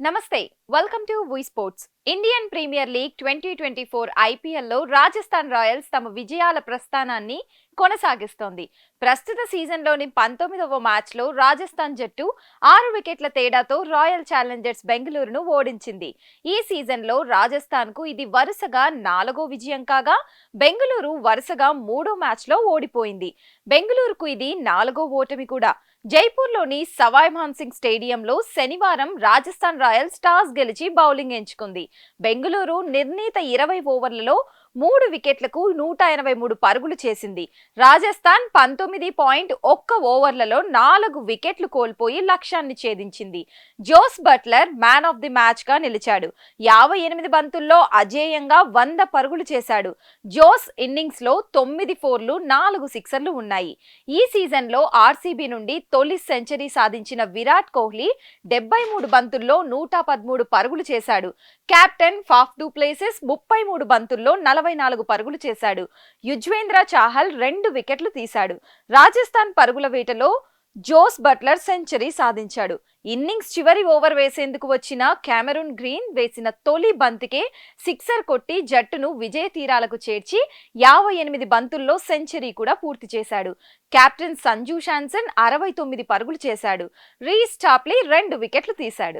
నమస్తే welcome to V sports Indian Premier League twenty twenty four ఐపీఎల్లో Rajasthan Royals తమ విజయాల ప్రస్థానాన్ని కొనసాగిస్తోంది. ప్రస్తుత సీజన్లోని పంతొమ్మిదవ మ్యాచ్లో రాజస్థాన్ జట్టు ఆరు వికెట్ల తేడాతో రాయల్ ఛాలెంజర్స్ బెంగళూరును ఓడించింది. ఈ సీజన్లో రాజస్థాన్కు ఇది వరుసగా నాలుగో విజయం కాగా బెంగళూరు వరుసగా మూడో మ్యాచ్లో ఓడిపోయింది. బెంగళూరుకు ఇది నాలుగో ఓటమి కూడా. జైపూర్లోని సవాయ్ మాన్సింగ్ స్టేడియంలో శనివారం రాజస్థాన్ రాయల్స్ టాస్ గెలిచి బౌలింగ్ ఎంచుకుంది. బెంగళూరు నిర్ణీత ఇరవై ఓవర్లలో మూడు వికెట్లకు నూట ఎనభై మూడు పరుగులు చేసింది. రాజస్థాన్ పంతొమ్మిది పాయింట్ ఒక్క ఓవర్లలో నాలుగు వికెట్లు కోల్పోయి లక్ష్యాన్ని ఛేదించింది. Jos Buttler man of the మ్యాచ్గా నిలిచాడు. యాభై ఎనిమిది బంతుల్లో అజేయంగా వంద పరుగులు చేశాడు. జోస్ ఇన్నింగ్స్లో తొమ్మిది ఫోర్లు నాలుగు సిక్సర్లు ఉన్నాయి. ఈ సీజన్లో ఆర్సీబీ నుండి తొలి సెంచరీ సాధించిన విరాట్ కోహ్లీ డెబ్బై మూడు బంతుల్లో నూట పదమూడు పరుగులు చేశాడు. కెప్టెన్ ఫాఫ్ డూ ప్లేసెస్ ముప్పై మూడు బంతుల్లో నలభై నాలుగు పరుగులు చేశాడు. యుజ్వేంద్ర చాహల్ రెండు రెండు వికెట్లు తీశాడు. రాజస్థాన్ పరుగుల వేటలో జోస్ బట్లర్ సెంచరీ సాధించాడు. ఇన్నింగ్స్ చివరి ఓవర్ వేసేందుకు వచ్చిన కెమెరూన్ గ్రీన్ వేసిన తొలి బంతికే సిక్సర్ కొట్టి జట్టును విజయ తీరాలకు చేర్చి యాభై ఎనిమిది బంతుల్లో సెంచరీ కూడా పూర్తి చేశాడు. కెప్టెన్ సంజు శాంసన్ అరవై తొమ్మిది పరుగులు చేశాడు. రీ స్టాప్లీ రెండు వికెట్లు తీశాడు.